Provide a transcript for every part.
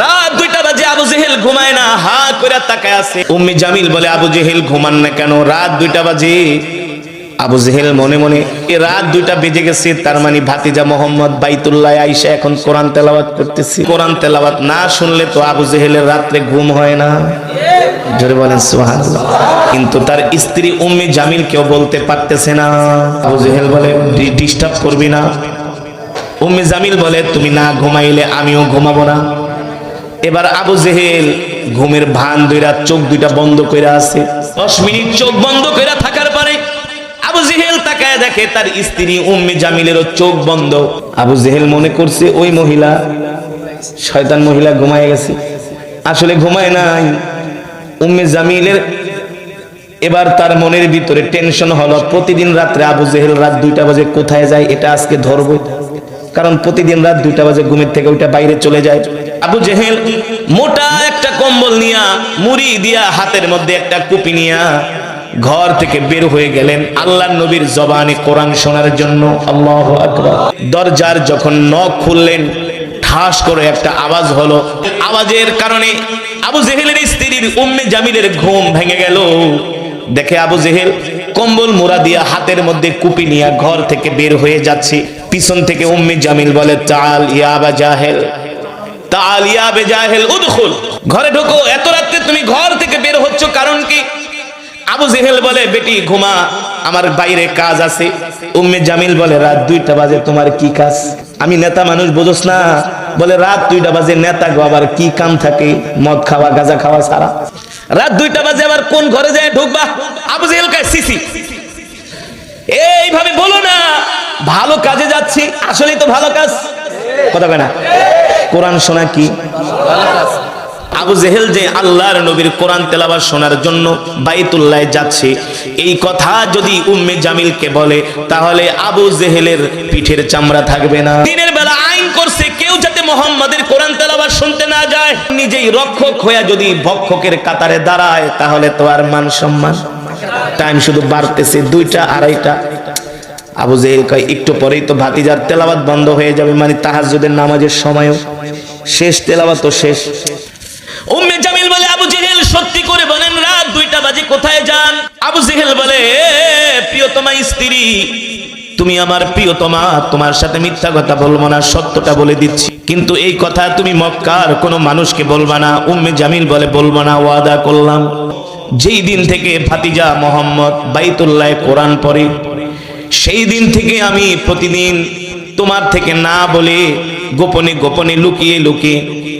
রাত দুইটা বাজে আবু জেহেল ঘুমায় না, হা করে তাকায় আছে। উম্মি জামিল বলে, আবু জেহেল, ঘুমান না কেন? রাত দুইটা বাজে। আবু জেহেল মনে মনে, এ রাত দুইটা বেজে গেছে, তার মানে ভাতিজা মোহাম্মদ বাইতুল্লাহ আইসা এখন কোরআন তেলাওয়াত করতেছি। কোরআন তেলাওয়াত না শুনলে তো আবু জেহেলের রাত্রে ঘুম হয় না। জোরে বলেন, সুবহানাল্লাহ। কিন্তু তার স্ত্রী উম্মি জামিল কেউ বলতে পারতেছে না। আবু জেহেল বলে ডিস্টার্ব করবি না। উম্মি জামিল বলে, তুমি না ঘুমাইলে আমিও ঘুমাবো না। এবার আবু জেহেল ঘুমের ভান দুইরা চোখ দুইটা বন্ধ কইরা আছে। দশ মিনিট চোখ বন্ধ কইরা থাকার পরে আবু জেহেল তাকায় দেখে তার স্ত্রী উম্মি জামিলেরও চোখ বন্ধ। আবু জেহেল মনে করছে ওই মহিলা শয়তান মহিলা ঘুমায় গেছে। আসলে ঘুমায় নাই। উম্মে জামিলের এবার তার মনের ভিতরে টেনশন হলো প্রতিদিন রাত্রে আবু জেহেল রাত দুইটা বাজে কোথায় যায় এটা আজকে ধরবো কারণ প্রতিদিন রাত দুইটা বাজে ঘুমের থেকে ওইটা বাইরে চলে যায়। আবু জেহেল মোটা একটা কম্বল নিয়া মুড়ি দিয়া হাতের মধ্যে একটা কুপি নিয়া ঘর থেকে বের হয়ে গেলেন আল্লাহ নবীর জবানে কোরআন শোনার জন্য। আল্লাহ দরজার যখন নখ খুললেন, ঠাস করে একটা আওয়াজ হলো। আওয়াজের কারণে আবু জেহেলের স্ত্রীর উম্মে জামিলের ঘুম ভেঙে গেল। দেখে আবু জেহেল কম্বল মোড়া দিয়া হাতের মধ্যে কুপি নিয়ে ঘর থেকে বের হয়ে যাচ্ছে। পিছন থেকে উম্মে জামিল বলে চাল ইয়াবা জাহেল, তাল ইয়াবে জাহেল, উদখুল। ঘরে ঢোকো, এত রাত্রে তুমি ঘর থেকে বের হচ্ছ কারণ কি? আবু জেহেল বলে, বেটি, ঘুমা, আমার বাইরে কাজ আছে। উম্মে জামিল বলে, রাত দুইটা বাজে, তোমার কি কাজ? আমি নেতা মানুষ, বোঝস না। বলে, রাত দুইটা বাজে, নেতা গো, আবার কি কাম থাকে? মদ খাওয়া, গাঁজা খাওয়া সারা রাত দুইটা বাজে, আবার কোন ঘরে যায় ঢুকবা? আবু জেহেল কায় সিসি এইভাবে বলো না, ভালো কাজে যাচ্ছি, আসলেই তো ভালো কাজ। কথা না। কোরআন শোনা কি? আবু জেহেল যে আল্লাহর নবীর কোরআন তেলাবার শোনার জন্য বাইতুল্লাহ যাচ্ছে, এই কথা যদি উম্মে জামিলকে বলে, তাহলে আবু জেহেলের পিঠের চামড়া থাকবে না। দিনের বেলা আইন করছে কেউ যাতে মোহাম্মদের কোরআন তেলাবার শুনতে না নিজেই রক্ষক হইয়া যদি ভক্ষকের কাতারে দাঁড়ায়, তাহলে তো আর মান সম্মান। টাইম শুধু বাড়তেছে, দুইটা, আড়াইটা। আবু জেহেল কয়, একটু পরেই তো ভাতিজার তেলাবাত বন্ধ হয়ে যাবে মানে তাহাজ্জুদের নামাজের সময়ও। শেষ তেলাবাত তো শেষ। উম্মে জামিল বলে, আবু জেহেল, সত্যি করে বলেন, রাত দুইটা বাজে, কোথায় যান? আবু জেহেল বলে, প্রিয়তমা স্ত্রী, তুমি আমার প্রিয়তমা, তোমার সাথে মিথ্যা কথা বলব না, সত্যটা বলে দিচ্ছি। কিন্তু এই কথা তুমি মক্কার কোনো মানুষকে বলবা না, উম্মে জামিল বলে বলব না, ওয়াদা করলাম। যেই দিন থেকে ভাতিজা মোহাম্মদ বাইতুল্লাহ কোরআন পড়ে, সেই দিন থেকে আমি প্রতিদিন তোমার থেকে না বলে গোপনে গোপনে লুকিয়ে লুকিয়ে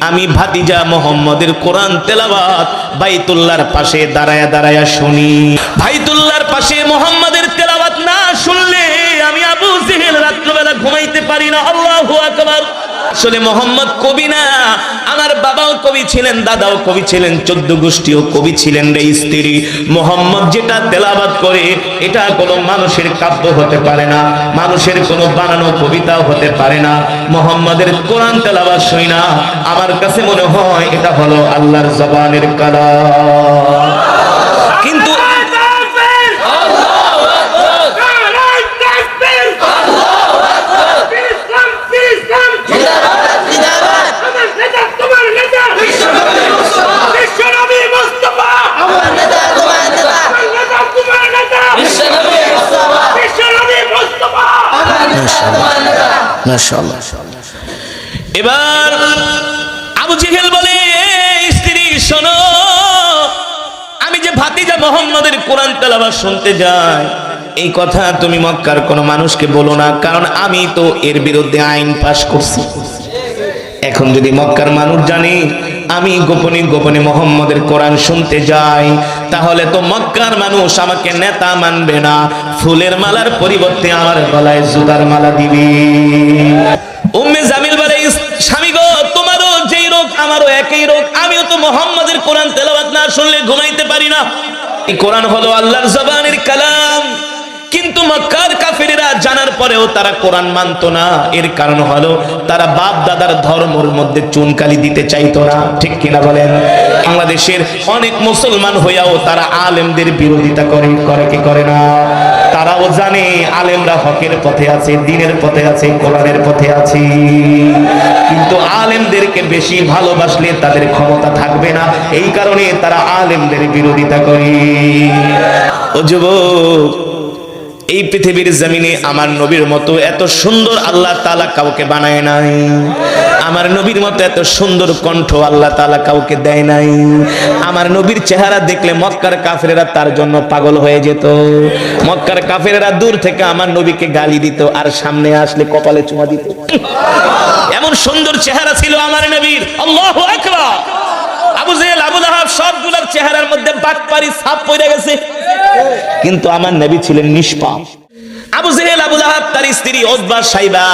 আমি ভাতিজা মোহাম্মদের কোরআন তেলাবাত বাইতুল্লাহর পাশে দাঁড়ায়া দাঁড়ায়া শুনি। বাইতুল্লাহর পাশে মোহাম্মদের তেলাবাত না শুনলে আমি আবু জেহেল রাত্রবেলা ঘুমাইতে পারি না। আল্লাহু আকবার। আসলে মোহাম্মদ কবি না। আমার বাবাও কবি ছিলেন, দাদাও কবি ছিলেন, চোদ্দ গোষ্ঠীও কবি ছিলেন রে স্ত্রী। মোহাম্মদ যেটা তেলাবাদ করে, এটা কোনো মানুষের কাব্য হতে পারে না, মানুষের কোনো বানানো কবিতাও হতে পারে না। মোহাম্মদের কোরআন তেলাবাদ শুই না, আমার কাছে মনে হয় এটা হলো আল্লাহর জবানের কালা এবার আবু জেহেল বলে, "এই স্ত্রী, শোনো, আমি যে ভাতিজা মোহাম্মদের কোরআন তেলাওয়াত শুনতে যাই, এই কথা তুমি মক্কার কোনো মানুষকে বলো না, কারণ আমি তো এর বিরুদ্ধে আইন পাশ করছি। এখন যদি মক্কার মানুষ জানে, আমি গোপনে গোপনে মোহাম্মদের কোরআন শুনতে যাই তাহলে তো মক্কার মানুষ আমাকে নেতা মানবে না। ফুলের মালার পরিবর্তে আমার গলায় জুতার মালা দিবি। উম্মে জামিল বলে স্বামী গো, তোমারও যেই রোগ, আমারও একই রোগ। আমিও তো মোহাম্মদের কোরআন তেলাওয়াত না শুনলে ঘুমাইতে পারি না। এই কোরআন হলো আল্লাহর জবানের কালাম। কিন্তু মক্কার কাফিরেরা জানার পরেও তারা কোরআন মানতো না। এর কারণ হলো, তারা বাপ দাদার ধর্মের মধ্যে চুনকালি দিতে চাইতো না। ঠিক কিনা বলেন? বাংলাদেশের অনেক মুসলমান হইয়াও তারা আলেমদের বিরোধিতা করে করে কি করে না? তারাও জানে আলেমরা হকের পথে আছে, দিনের পথে আছে, কোরআনের পথে আছে। কিন্তু আলেমদেরকে বেশি ভালোবাসলে তাদের ক্ষমতা থাকবে না। এই কারণে তারা আলেমদের বিরোধিতা করে। ও যুবক এই পৃথিবীর জমিনে আমার নবীর মতো এত সুন্দর আল্লাহ তাআলা কাউকে বানায় নাই। আমার নবীর মতো এত সুন্দর কণ্ঠ আল্লাহ তাআলা কাউকে দেয় নাই। আমার নবীর চেহারা দেখলে মক্কার কাফেরেরা তার জন্য পাগল হয়ে যেত। মক্কার কাফেরেরা দূর থেকে আমার নবীকে গালি দিত আর সামনে আসলে কপালে চুমা দিত। এমন সুন্দর চেহারা ছিল আমার নবীর। আল্লাহু আকবার। আবু জেহেল, আবু লাহাব সবগুলোর চেহারার মধ্যে বাটপারি ছাপ পড়ে গেছে। কিন্তু আমার নবী ছিলেন নিষ্পাপ। আবু জেহেল, আবু লাহাব তার স্ত্রী সাইবা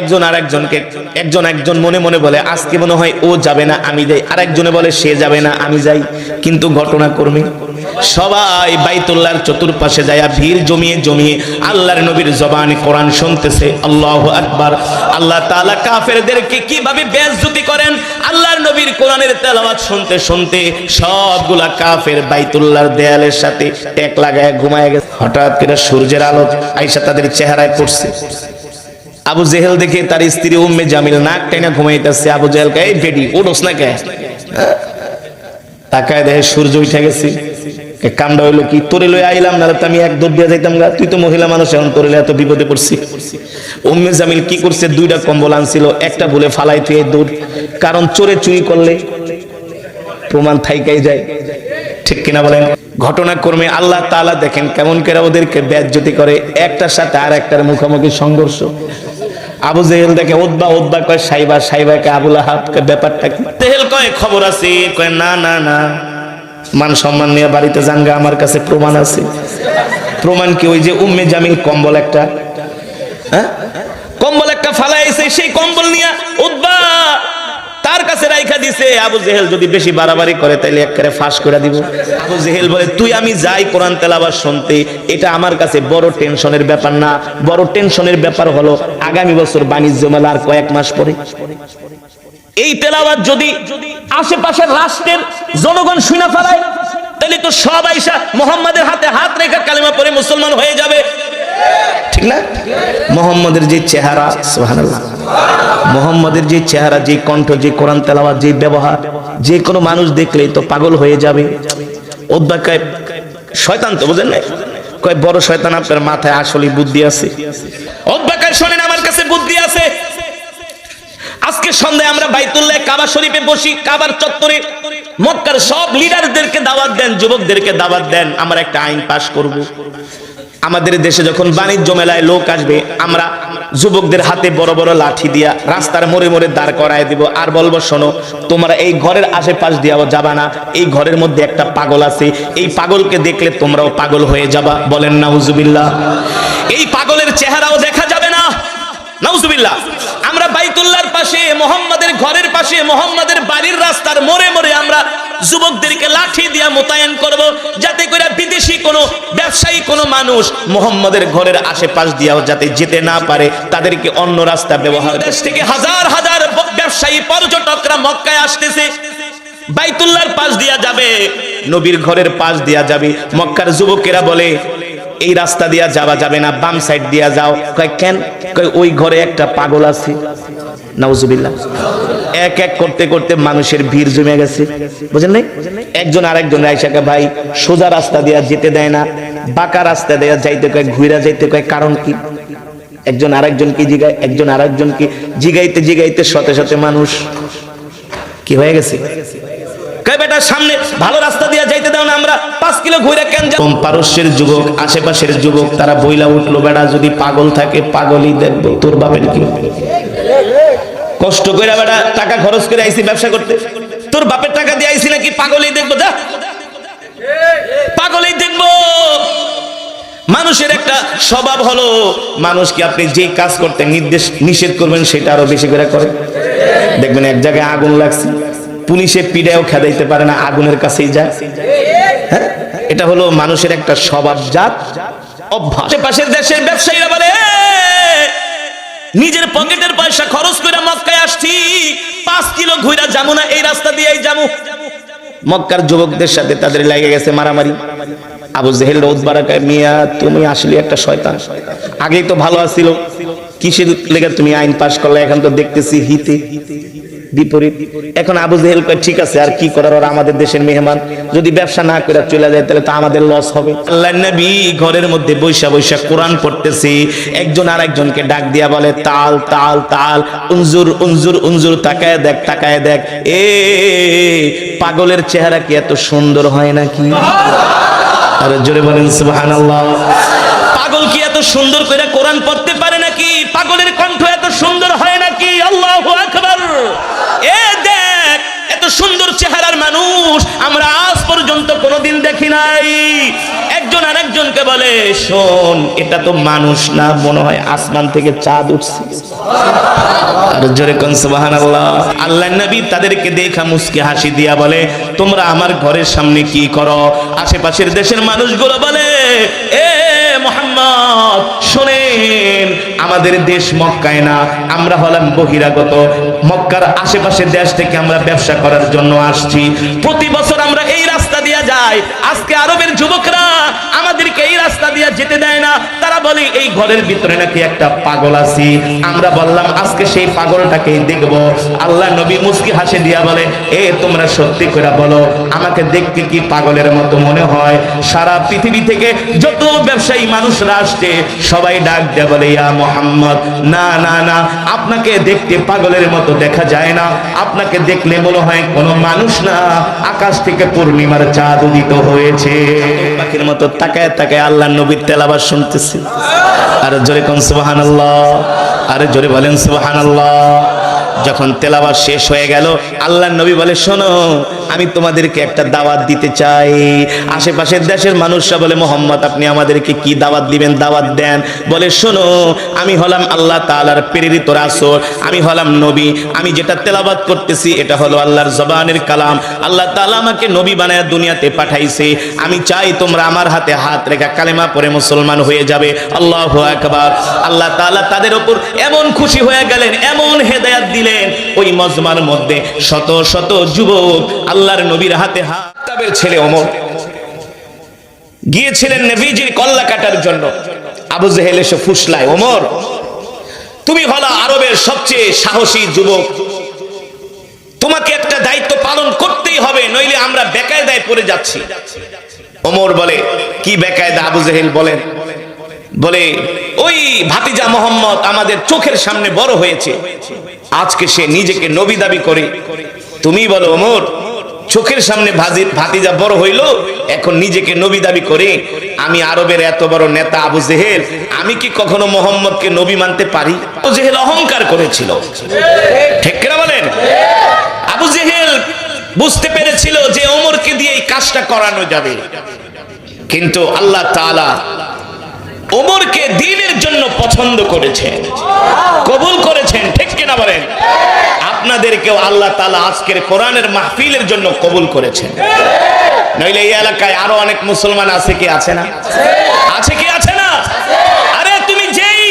একজন আর একজনকে একজন একজন মনে মনে বলে, আজকে মনে হয় ও যাবে না, আমি যাই। আর একজনে বলে, সে যাবে না, আমি যাই। কিন্তু ঘটনা কর্মী সবাই চতুর্পাশে যায় ভিড় জমিয়ে জমিয়ে আল্লাহর নবীর জবানে কোরআন শুনতেছে। আল্লাহু আকবার। আল্লাহ কাফেরদেরকে কীভাবে করেন? আল্লাহর নবীর কোরআনের তেলাওয়াত শুনতে শুনতে সবগুলা কাফের বাইতুল্লাহর দেয়ালের সাথে টেক লাগায় ঘুমায় গেছে। হঠাৎ করে সূর্যের আলো আইসা তাদের চেহারায় পড়ছে। আবু জেহেল দেখে তার স্ত্রী উম্মে জামিল নাক টেনে ঘুমাইতেছে। আবু জেহেল কে বেডি ওডস না কে? তাকায় দেখে সূর্য উঠে গেছে। কামটা হইল কি? তোরে লই আইলাম না আমি এক দৌড় দিয়ে যাইতাম গা। তুই তো মহিলা মানুষ, এখন তোরে এত বিপদে পড়ছি। উম্মে জামিল কি করছে? দুইটা কম্বল আনছিল, একটা ভুলে ফালাই তুই দৌড়। কারণ চোরে চুরি করলে প্রমাণ থাইকাই যায়। ঠিক কিনা বলেন? ঘটনাক্রমে আল্লাহ তাআলা দেখেন কেমন করে ওদেরকে বেজ্জতি করে। একটার সাথে আর একটার মুখোমুখি সংঘর্ষ। আবু জেহেল দেখে ওদবা ওদবা কয়, সাইবা, সাইবাকে আবুল আহাবকে ব্যাপারটা কি? জেহেল কয়, খবর আছে, কয়, না না না। মান সম্মান নিয়ে বাড়িতে জানগা আমার কাছে প্রমাণ আছে। প্রমাণ কি ওই যে উম্মে জামিল কম্বল একটা? হ্যাঁ? কম্বল একটা ফালাইছে সেই কম্বল নিয়ে উদ্বা তার কাছে রাইখা দিছে, আবু জেহেল যদি বেশি বাড়াবাড়ি করে, তাইলে একবারে ফাঁস করে দিব। আবু জেহেল বলে, তুই আমি যাই কোরআন তেলাওয়াত শুনতে, এটা আমার কাছে বড় টেনশনের ব্যাপার না। বড় টেনশনের ব্যাপার হলো, আগামী বছর বাণিজ্য মেলা আর কয়েক মাস পরে। এই তেলাওয়াত যদি আশেপাশের রাষ্ট্রের জনগণ শুনে ফেলায়, তাহলে তো সব আইসা মোহাম্মদের হাতে হাত রেখে কালিমা পরে মুসলমান হয়ে যাবে। ঠিক না? মোহাম্মদের যে চেহারা, সুবহানাল্লাহ। মোহাম্মদের যে চেহারা, যে কণ্ঠ, যে কোরআন তেলাওয়াত, যে ব্যবহার, যে কোনো মানুষ দেখলেই তো পাগল হয়ে যাবে। অধ্যাকায় শয়তান তো, বুঝেন না কয়, বড় শয়তান আপনার মাথায় আসলে বুদ্ধি আছে। অধ্যাকায় আজকে সন্ধ্যায় আমরা বাইতুল্লাহ কাবা শরীফে বসি, কাবার চত্বরে। মক্কার সব লিডারদেরকে দাওয়াত দেন, যুবকদেরকে দাওয়াত দেন, আমরা একটা আইন পাশ করব। আমাদের দেশে যখন বাণিজ্য মেলায় লোক আসবে, আমরা যুবকদের হাতে বড় বড় লাঠি দিয়া রাস্তার মোড়ে মোড়ে দাঁড় করায় দিব। আর বলব, শোনো, তোমরা এই ঘরের আশেপাশ দিয়াও যাবা না। এই ঘরের মধ্যে একটা পাগল আছে। এই পাগলকে দেখলে তোমরাও পাগল হয়ে যাবা। বলেন নাউজুবিল্লাহ এই পাগলের চেহারাও দেখা যাবে না। নাউজুবিল্লাহ। আমরা বাইতুল্লাহর পাশে মোহাম্মদের ঘরের পাশে মোহাম্মদের বাড়ির রাস্তার মোড়ে মোড়ে আমরা যুবকদেরকে লাঠি দিয়া মোতায়েন করব যাতে করে বিদেশি কোনো ব্যবসায়ী কোনো মানুষ মোহাম্মদের ঘরের আশেপাশ দিয়াও যাতে যেতে না পারে তাদেরকে অন্য রাস্তা ব্যবহার দেশ থেকে হাজার হাজার ব্যবসায়ী পর্যটকরা মক্কায় আসতেছে। বাইতুল্লাহর পাশ দিয়া যাবে নবীর ঘরের পাশ দিয়া যাবে। মক্কার যুবকেরা বলে এই রাস্তা দিয়া যাওয়া যাবে না, বাম সাইড দিয়া যাও। কয়, কেন? কয়, ওই ঘরে একটা পাগল আছে। নাউজুবিল্লাহ। এক এক করতে করতে মানুষের ভিড় জমে গেছে। বুঝেন নাই? একজন আরেকজন আইসাকে ভাই, সোজা রাস্তা দিয়া যেতে দেয় না, বাঁকা রাস্তা দিয়া যাইতে কয় ঘুরা যাইতে কয়, কারণ কি? একজন আরেকজনকে জিগায়, একজন আরেকজনকে জিগাইতে জিগাইতে শতে শতে মানুষ কি হয়ে গেছে? কষ্ট করে বেটা, টাকা খরচ করে আইছি ব্যবসা করতে। তোর বাপের টাকা দিয়ে আইছি নাকি পাগলই দেখব পাগলই দেখব। মানুষের একটা স্বভাব হলো মানুষকে আপনি যে কাজ করতে নির্দেশ নিষেধ করবেন, সেটা আরও বেশি করে করে? দেখবেন এক জায়গায় আগুন লাগছে। পুলিশে পিড়াও খেদাইতে পারে না, আগুনের কাছেই যায়। হ্যাঁ? এটা হলো মানুষের একটা স্বভাবজাত অভ্যাস। পাশের দেশের ব্যবসায়ীরা বলে, নিজের পকেটের পয়সা খরচ করে মক্কায় আসছি, পাঁচ কিলো ঘুরা যাব না, এই রাস্তা দিয়েই যাব। মক্কার যুবকদের সাথে তাদের লেগে গেছে মারামারি। আবু জেহেল রোদবারাকায় মিয়া, তুমি আসলে একটা শয়তান। আগেই তো ভালো আছিল। কিসের লেগে তুমি আইন পাশ করলে? এখন তো দেখতেছি হিতে। বিপরীত। এখন আবু জেহেল কয়, ঠিক আছে, আর কি করার? ওরা আমাদের দেশের মেহমান। যদি ব্যবসা না করে চলে যায়, তাহলে তো আমাদের লস হবে। আল্লাহ নবী ঘরের মধ্যে বৈশা বৈশা কোরআন পড়তেছি। একজন আর একজনকে ডাক দিয়া বলে, তাল তাল তাল, উনজুর উনজুর উনজুর, তাকায় দেখ তাকায় দেখ। এ, পাগলের চেহারা কি এত সুন্দর হয় নাকি? আর জোরে বলেন, সুবহানাল্লাহ। পাগল কি এত সুন্দর করে কোরআন পড়তে পারে নাকি? পাগলের কণ্ঠ এত সুন্দর হয় নাকি আল্লাহু আকবার এ দেখ এত সুন্দর চেহারার মানুষ আমরা আজ কোনোদিন দেখি নাই। একজন আরেকজনকে বলে, শোন, এটা তো মানুষ না, মনে হয় আসমান থেকে চাঁদ উঠছে। আর আমাদের দেশ মক্কায় না, আমরা হলাম বহিরাগত। মক্কার আশেপাশের দেশ থেকে আমরা ব্যবসা করার জন্য আসছি। প্রতি বছর আমরা এই আজকে আরবের যুবকরা বলে, এই ঘরের ভিতরে নাকি একটা পাগল আছি? আমরা বললাম, আজকে সেই পাগলটাকেই দেখব। আল্লাহ নবী মুস্কি হাসে দিয়া বলে, এ, তোমরা সত্যি করে বলো, আমাকে দেখতে কি পাগলের মতো মনে হয়? সারা পৃথিবী থেকে যত ব্যবসায়ী মানুষরা আসছে, সবাই ডাক দেয় বলে, ইয়া মোহাম্মদ, না না না, আপনাকে দেখতে পাগলের মতো দেখা যায় না। আপনাকে দেখলে মনে হয় কোনো মানুষ না। আকাশ থেকে পূর্ণিমার চাঁদ উদিত হয়েছে। পাখির মতো তাকায় তাকায় আল্লাহ নবীর তেলাবার শুনতেছি। আর জোরে কোন সুবহানাল্লাহ আরে জোরে বলেন সুবহানাল্লাহ। যখন তেলাওয়াত শেষ হয়ে গেল আল্লাহ নবী বলে, শোনো, আমি তোমাদেরকে একটা দাওয়াত দিতে চাই। আশেপাশের দেশের মানুষরা বলে, মোহাম্মদ, আপনি আমাদেরকে কি দাওয়াত দিবেন? দাওয়াত দেন। বলে, শোনো, আমি হলাম আল্লাহ তাআলার প্রেরিত রাসূল, আমি হলাম নবী। আমি যেটা তেলাওয়াত করতেছি, এটা হলো আল্লাহর জবানের কালাম। আল্লাহ তাআলা আমাকে নবী বানায় দুনিয়াতে পাঠাইছে। আমি চাই তোমরা আমার হাতে হাত রেখা কালেমা পরে মুসলমান হয়ে যাবে। আল্লাহ আকবার। আল্লাহ তাআলা তাদের ওপর এমন খুশি হয়ে গেলেন, এমন হেদায়েত দিলেন ওই মজমার মধ্যে শত শত যুবক আল্লাহর নবীর হাতে ছেলে গিয়েছিলেন নবীজির কল্লা কাটার জন্য। আবু জেহেল এসে ফুসলায় তুমি হলো আরবের সবচেয়ে সাহসী যুবক। তোমাকে একটা দায়িত্ব পালন করতেই হবে, নইলে আমরা বেকায়দায় পড়ে যাচ্ছি। ওমর বলে, কি বেকায়দা? আবু জেহেল বলেন, বলে, ওই ভাতিজা মোহাম্মদ আমাদের চোখের সামনে বড় হয়েছে। আজকে সে নিজেকে নবী দাবি করে। তুমি বলো ওমর চোখের সামনে ভাতিজা বড় হইল, এখন নিজেকে নবী দাবি করে। আমি আরবের এত বড় নেতা আবু জেহেল, আমি কি কখনো মোহাম্মদকে নবী মানতে পারি? জেহেল অহংকার করেছিল। ঠিক কিনা বলেন? আবু জেহেল বুঝতে পেরেছিল যে ওমরকে দিয়ে এই কাজটা করানো যাবে। কিন্তু আল্লাহ তাআলা ওমরকে দিনের জন্য পছন্দ করেছেন। কবুল করেছেন, ঠিক কিনা বলেন? আপনাদেরকেও আল্লাহ তাআলা আজকের কোরআনের মাহফিলের জন্য কবুল করেছেন। নইলে এই এলাকায় আরও অনেক মুসলমান আছে কি আছে না? আছে কি আছে না? আরে তুমি যেই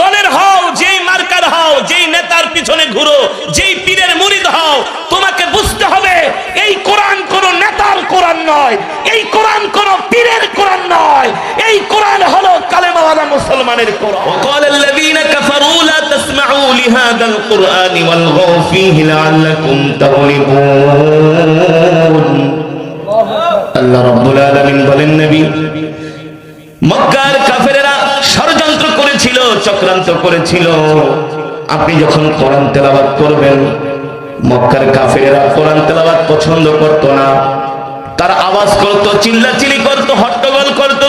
দলের হও, যেই মার্কার হও, যেই নেতার পিছনে ঘুরো, যেই পীরের মুরিদ হও তোমাকে বুঝতে হবে এই কোরআন কোন নেতার কোরআন নয় এই কোরআন কোন পীরের কোরআন নয় এই কোরআন হলো কালেমাওয়ালা মুসলমানের কোরআন وقال الذين كفروا لا تسمعوا لهذا القرآن والغوا فيه لعلكم تغلبون আল্লাহ রাব্বুল আলামিন বলেন নবী মক্কার কাফেরেরা ষড়যন্ত্র করেছিল চক্রান্ত করেছিল আপনি যখন কোরআন তেলাওয়াত করবেন মক্কার কাফেরেরা কোরআন তেলাওয়াত পছন্দ করত না তার আওয়াজ করত চিল্লাচিলি করত, হট্টগোল করত।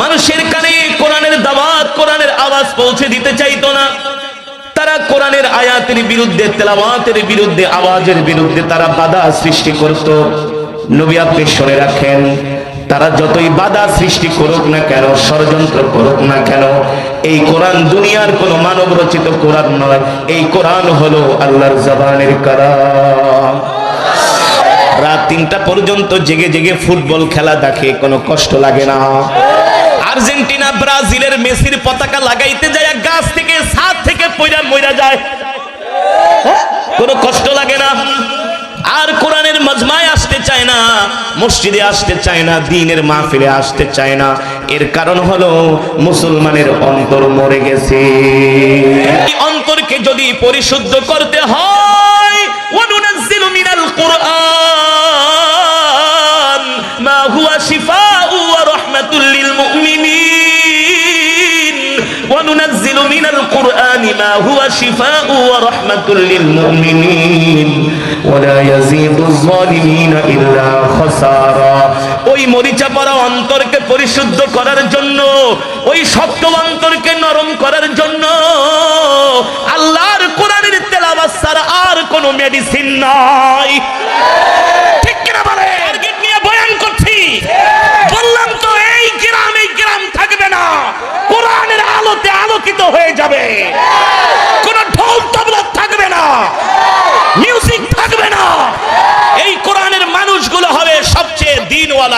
মানুষের কানে কোরআনের দাওয়াত, কোরআনের আওয়াজ পৌঁছে দিতে চাইতো না। তারা কোরআনের আয়াতের বিরুদ্ধে, তেলাওয়াতের বিরুদ্ধে, আওয়াজের বিরুদ্ধে তারা বাধা সৃষ্টি করত। নবী আপনি শুনে রাখেন, তারা যতই বাধা সৃষ্টি করুক না কেন, ষড়যন্ত্র করুক না কেন, এই কোরআন দুনিয়ার কোনো মানব রচিত কোরআন নয়। এই কোরআন হলো আল্লাহর জবানের কালাম। রাত তিনটা পর্যন্ত জেগে জেগে ফুটবল খেলা দেখে, কোনো কষ্ট লাগে না। আর্জেন্টিনা, ব্রাজিলের মেসির পতাকা লাগাইতে যায় গাছ থেকে ছাদ থেকে পয়রা মইরা যায়? কোনো কষ্ট লাগে না। আর কোরআনের মজমায় আসতে চায় না, মসজিদে আসতে চায় না, দিনের মাহফিলে আসতে চায় না। এর কারণ হলো, মুসলমানের অন্তর মরে গেছে। অন্তরকে যদি পরিশুদ্ধ করতে হয়, ওয়ানুনাজ্জিলু মিনাল কুরআন। هو شفاء ورحمة للمؤمنين ولا يزيد الظالمين إلا خسارا ওই মরিচা পড়া অন্তরকে পরিশুদ্ধ করার জন্য ওই শক্ত অন্তরকে নরম করার জন্য আল্লাহর কোরআনের তেলাওয়াত ছাড়া আর কোনো মেডিসিন নাই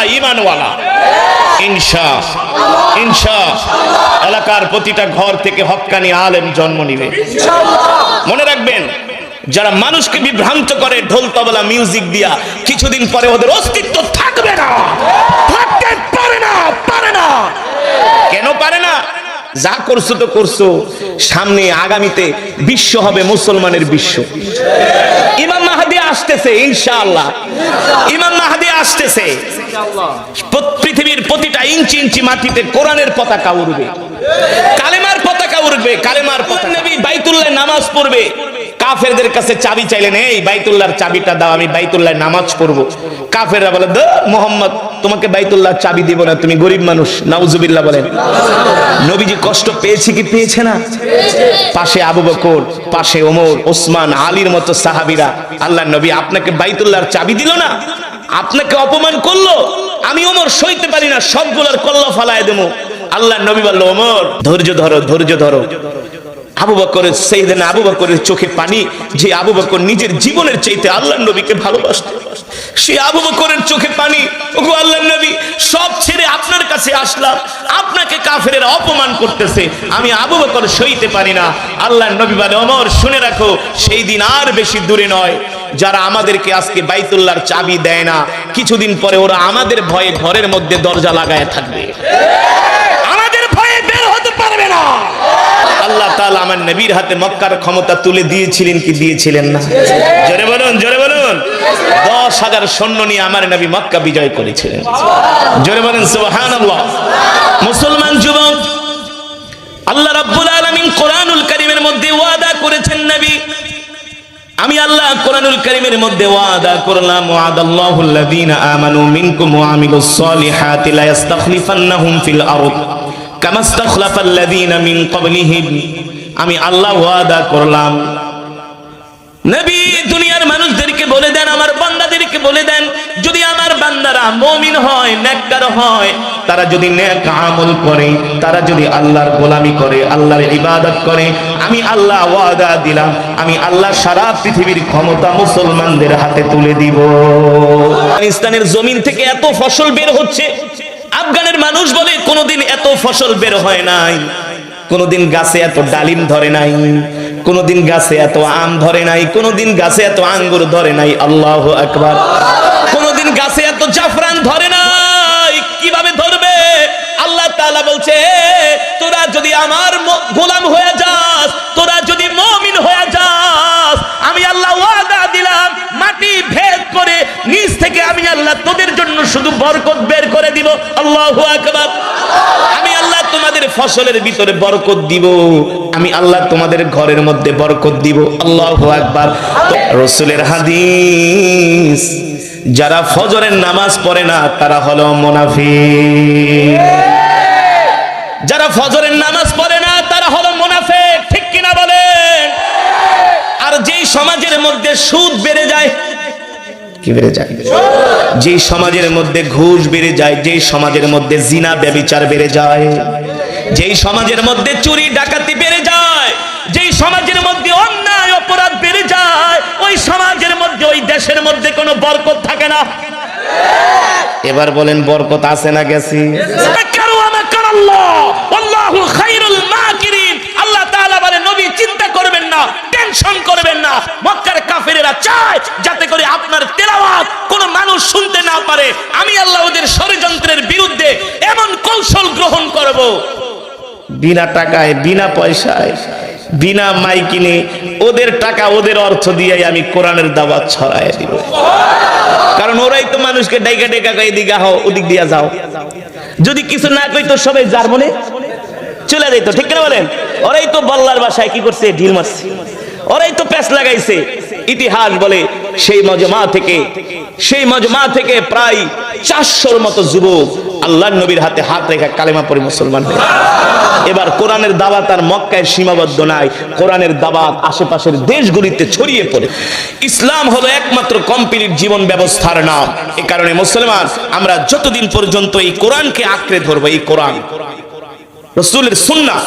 ইমানওয়ালা। ইনশা ইনশা এলাকার প্রতিটা ঘর থেকে হকানি আলেম জন্ম নিবে। মনে রাখবেন যারা মানুষকে বিভ্রান্ত করে ঢোল তবলা মিউজিক দিয়া কিছুদিন পরে ওদের অস্তিত্ব থাকবে না। থাকতে পারে না পারে না। কেন পারে না? যা করছ তো করছ। সামনে আগামীতে বিশ্ব হবে মুসলমানের বিশ্ব। ইমাম মাহাদি আসতেছে ইনশাআল্লাহ। ইমাম মাহাদি আসতেছে। পৃথিবীর প্রতিটা ইঞ্চি ইঞ্চি মাটিতে কোরআনের পতাকা উড়বে। কালেমার পতাকা উড়বে, কালেমার নবী বাইতুল্লাহ নামাজ পড়বে। কাফেরদের কাছে চাবি চাইলেন, এই বাইতুল্লাহর চাবিটা দাও, আমি বাইতুল্লাহ নামাজ পড়ব। কাফেররা বলে মোহাম্মদ, তোমাকে বাইতুল্লাহ চাবি দিব না, তুমি গরিব মানুষ। নাউজুবিল্লাহ বলেন। নবীজি কষ্ট পেয়েছে কি পেয়েছে না? পাশে আবু বকর, পাশে ওমর, ওসমান, আলীর মতো সাহাবীরা আল্লাহ নবী আপনাকে বাইতুল্লাহর চাবি দিল না? আপনাকে অপমান করল? আমি ওমর সইতে পারি না, সবগুলোর কল্লা ফালায় দেবো। আল্লাহ নবী বলল, ওমর, ধৈর্য ধরো ধৈর্য ধরো। আবু বকরের সেইদিন আবু বকরের চোখে পানি, যে আবু বকর নিজের জীবনের চাইতে আল্লাহ নবীকে ভালোবাসত। সে আবু বকরের চোখে পানি, ওগো আল্লাহ নবী, সব ছেড়ে আপনার কাছে আসলাম, আপনাকে কাফেরের অপমান করতেছে, আমি আবু বকর সইতে পারি না। আল্লাহ নবী বলে অমর শুনে রাখো, সেই দিন আর বেশি দূরে নয়। যারা আমাদেরকে আজকে বাইতুল্লাহর চাবি দেয় না, কিছুদিন পরে ওরা আমাদের ভয়ে ঘরের মধ্যে দরজা লাগায় থাকবে। আমাদের ভয়ে বের হতে পারবে না। আল্লাহ তাআলা আমার নবীর হাতে মক্কার ক্ষমতা তুলে দিয়েছিলেন কি দিয়েছিলেন না? জোরে বলুন জোরে বলুন। দশ হাজার সৈন্য নিয়ে আমার নবী মক্কা বিজয় করেছিলেন। জোরে বলুন, সুবহানাল্লাহ। মুসলমান যুবক, আল্লাহ রাব্বুল আলামিন কোরআনুল কারীমের মধ্যে নবী আমি আল্লাহ কোরআনুল কারীমের মধ্যে ওয়াদা করলাম, ওয়াদাল্লাহু আল্লাযীনা আমানু মিনকুম ওয়া আমিলুস সলিহাতি লা ইস্তাখলিফান্নাহুম ফিল আরদ। কামা ইস্তাখলাফাল্লাযীনা মিন ক্বাবলিহিম। আমি আল্লাহ ওয়াদা করলাম। নবী, দুনিয়ার মানুষদেরকে বলে দেন, আমার বান্দাদেরকে বলে দেন বান্দারা মমিন হয়, নেককার হয়, তারা যদি নেক আমল করে, তারা যদি আল্লাহর গোলামি করে, আল্লাহর ইবাদত করে, আমি আল্লাহ ওয়াদা দিলাম, আমি আল্লাহ সারা পৃথিবীর ক্ষমতা মুসলমানদের হাতে তুলে দিব। আফগানিস্তানের জমিন থেকে এত ফসল বের হচ্ছে, আফগানের মানুষ বলে কোনোদিন এত ফসল বের হয় নাই, কোনোদিন গাছে এত ডালিম ধরে নাই, কোনোদিন গাছে এত আম ধরে নাই, কোনোদিন গাছে এত আঙ্গুর ধরে নাই, আল্লাহ আকবার। জাফরান ধরে নাই। কীভাবে ধরবে? আল্লাহ তাআলা বলছে, তোরা যদি আমার গোলাম হয়ে যাস, তোরা যদি মমিন হয়ে যাস, আমি আল্লাহ ওয়াদা দিলাম, মাটি ভেদ করে নিজ থেকে আমি আল্লাহ তোদের জন্য শুধু বরকত বের করে দিব। আল্লাহু আকবার। আমি আল্লাহ তোমাদের ফসলের ভিতরে বরকত দিব। আমি আল্লাহ তোমাদের ঘরের মধ্যে বরকত দিব। আল্লাহু আকবার। রসুলের হাদিস। যারা ফজরের নামাজ পড়ে না, তারা হলো মুনাফিক। যারা ফজরের নামাজ পড়ে না, তারা হলো মুনাফিক। ঠিক কিনা বলেন? আর যেই সমাজের মধ্যে সুদ বেড়ে যায়, কি বেড়ে যায়? যে সমাজের মধ্যে ঘুষ বেড়ে যায় যে সমাজের মধ্যে জিনা, ব্যবিচার বেড়ে যায়, যেই সমাজের মধ্যে চুরি, ডাকাতি বেড়ে যায়, যেই সমাজের যায় ওই সমাজের মধ্যে ওই দেশের মধ্যে কোনো বরকত থাকে না। এবার বলেন বরকত আছে না গেছি? যাতে করে আপনার তেলাওয়াত কোন মানুষ শুনতে না পারে। আমি আল্লাহ ওদের ষড়যন্ত্রের বিরুদ্ধে এমন কৌশল গ্রহণ বিনা টাকায় বিনা পয়সায়। বিনা মাইকিনে ওদের টাকা, ওদের অর্থ দিয়ে আমি কোরআনের দাওয়াত ছড়াই দিব। কারণ ওরাই তো মানুষকে ডাইকা ডেকা এদিকে হও ওদিক দিয়া যাও। যদি কিছু না কইতো সবাই যার মনে চলে যেত ঠিক না বলেন? ওরাই তো বল্লার বাসায় কি করছে? ঢিল মারছে। ওরাই তো প্যাস লাগাইছে। ইতিহাস বলে সেই মজমা থেকে, সেই মজমা থেকে প্রায় চারশোর মতো যুবক আল্লাহ নবীর হাতে হাত রেখে কালেমা পড়ে মুসলমান হয়ে। এবার কোরআনের দাওয়াত আর মক্কায় সীমাবদ্ধ নাই। কোরআনের দাওয়াত আশেপাশের দেশগুলিতে ছড়িয়ে পড়ে। ইসলাম হলো একমাত্র কমপ্লিট জীবন ব্যবস্থার নাম। এ কারণে মুসলমান, আমরা যতদিন পর্যন্ত এই কোরআনকে আঁকড়ে ধরবো, এই কোরআন। রসুলের সুন্নাহ,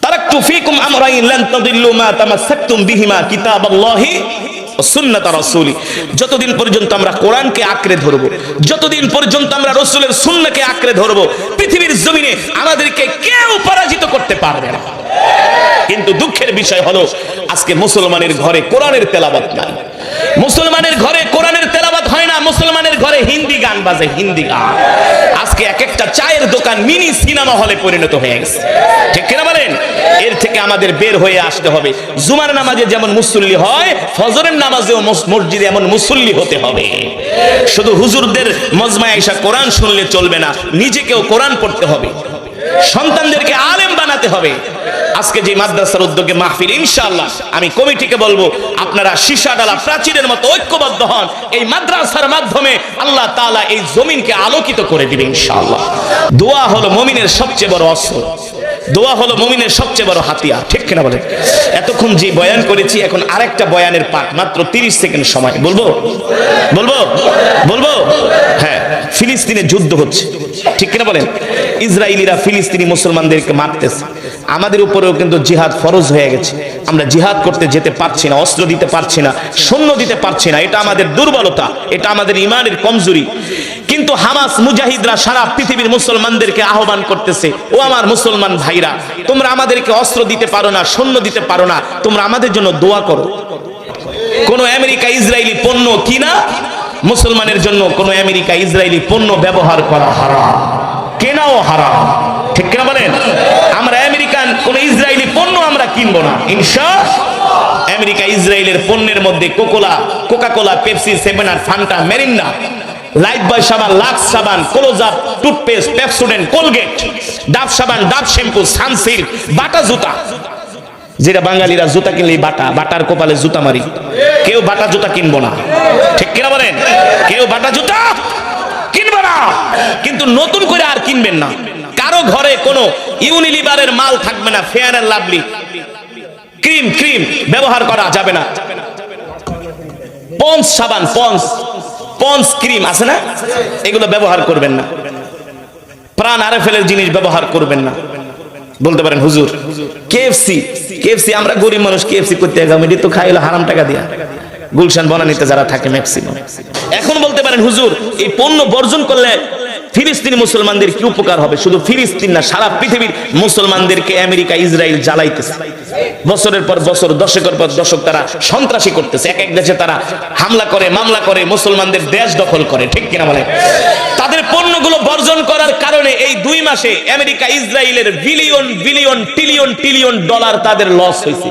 তারাকতু ফীকুম আমরাইন লান তাদিল্লু মা তামাসসাকতুম বিহিমা কিতাবাল্লাহি। ওয়া যতদিন পর্যন্ত আমরা কোরআনকে আঁকড়ে ধরবো, যতদিন পর্যন্ত আমরা রসুলের সুন্নাকে আঁকড়ে ধরবো, পৃথিবীর জমিনে আমাদেরকে কেউ পরাজিত করতে পারবে না। কিন্তু দুঃখের বিষয় হলো, আজকে মুসলমানের ঘরে কোরআনের তেলাবাত নাই। মুসলমানের ঘরে কোরআনের তেলাওয়াত হয় না মুসলমানের ঘরে হিন্দি গান বাজে, হিন্দি গান। আজকে এক একটা চায়ের দোকান মিনি সিনেমা হলে পরিণত হয়ে গেছে। ঠিক কিনা বলেন? এর থেকে আমাদের বের হয়ে আসতে হবে। জুমার নামাজে যেমন মুসল্লি হয়, ফজরের নামাজেও মসজিদে এমন মুসল্লি হতে হবে। শুধু হুজুরদের মজমায় এসা কোরআন শুনলে চলবে না, নিজেকেও কোরআন পড়তে হবে। সন্তানদেরকে আলেম বানাতে হবে। আজকে যে মাদ্রাসার উদ্যোগে মাহফিল, ইনশাআল্লাহ, আমি কমিটিকে বলব, আপনারা সীসা ডালা প্রাচীরের মতো ঐক্যবদ্ধ হন। এই মাদ্রাসার মাধ্যমে আল্লাহ তাআলা এই জমিনকে আলোকিত করে দিবে, ইনশাআল্লাহ। দোয়া হলো মুমিনের সবচেয়ে বড় অস্ত্র। দোয়া হলো মুমিনের সবচেয়ে বড় হাতিয়ার। ঠিক কিনা বলেন? এতক্ষণ যে বয়ান করেছি, এখন আরেকটা বয়ানের পাঠ, মাত্র 30 সেকেন্ড সময়। বলব? বলব? বলব? হ্যাঁ ফিলিস্তিনে যুদ্ধ হচ্ছে। ঠিক কিনা বলেন? ইসরায়েলিরা ফিলিস্তিনি মুসলমানদেরকে মারতেছে। আমাদের উপরেও কিন্তু জিহাদ ফরজ হয়ে গেছে। আমরা জিহাদ করতে যেতে পারছি না, অস্ত্র দিতে পারছি না, সৈন্য দিতে পারছি না। এটা আমাদের দুর্বলতা, এটা আমাদের ইমানের কমজোরি। কিন্তু হামাস মুজাহিদরা সারা পৃথিবীর মুসলমানদেরকে আহ্বান করতেছে, ও আমার মুসলমান ভাইরা, তোমরা আমাদেরকে অস্ত্র দিতে পারো না, সৈন্য দিতে পারো না, তোমরা আমাদের জন্য দোয়া করো। কোন আমেরিকা, ইসরায়েলি পণ্য কিনা? মুসলমানের জন্য কোন আমেরিকা ইসরায়েলি পণ্য ব্যবহার করা হারাম। কেনাও হারাম। ঠিক কিনা বলেন? আমরা আমেরিকান, কোন ইসরায়েলি পণ্য আমরা কিনবো না। ইনশা আমেরিকা ইসরায়েলের পণ্যের মধ্যে Coca Cola Coca Cola Pepsi, seven আর ফান্টা, মেরিন্ডা বয় সাবান সাবান টুথপেস্ট, পেপসোডেন্ট, কোলগেট, ডাব সাবান, ডাব শ্যাম্পু, সানসিল্ক, বাটা জুতা। যেটা বাঙালিরা জুতা কিনলে বাটা, বাটার কপালে জুতা মারি। কেউ বাটা জুতা কিনবো না। ঠিক কিনা বলেন? কেউ বাটা জুতা কিনবো না। কিন্তু নতুন করে আর কিনবেন না। কারও ঘরে কোনো ইউনিলিভারের মাল থাকবে না Fair and Lovely cream cream ব্যবহার করা যাবে না। পন্স, সাবান, পন্স পন্স ক্রিম আছে না? এগুলো ব্যবহার করবেন না। প্রাণ আরে ফেলের জিনিস ব্যবহার করবেন না। বলতে পারেন, হুজুর কেএফসি কেএফসি আমরা গরিব মানুষ কেএফসি করতে যাব এটি তো খাইলো হারাম টাকা দিয়া। গুলশান বনানিতে যারা থাকে ম্যাক্সিমাম এখন বলতে পারেন, হুজুর, এই পণ্য বর্জন করলে ফিলিস্তিনি মুসলমানদের কি উপকার হবে? শুধু ফিলিস্তিন না, সারা পৃথিবীর মুসলমানদেরকে আমেরিকা, ইসরায়েল জ্বালাইতেছে। বছরের পর বছর, দশকের পর দশক তারা সন্ত্রাসী করতেছে। এক এক দেশে তারা হামলা করে, মামলা করে, মুসলমানদের দেশ দখল করে। ঠিক কিনা বলে পণ্যগুলো বর্জন করার কারণে এই দুই মাসে আমেরিকা, ইসরায়েলের billion billion trillion trillion dollar তাদের লস হয়েছে।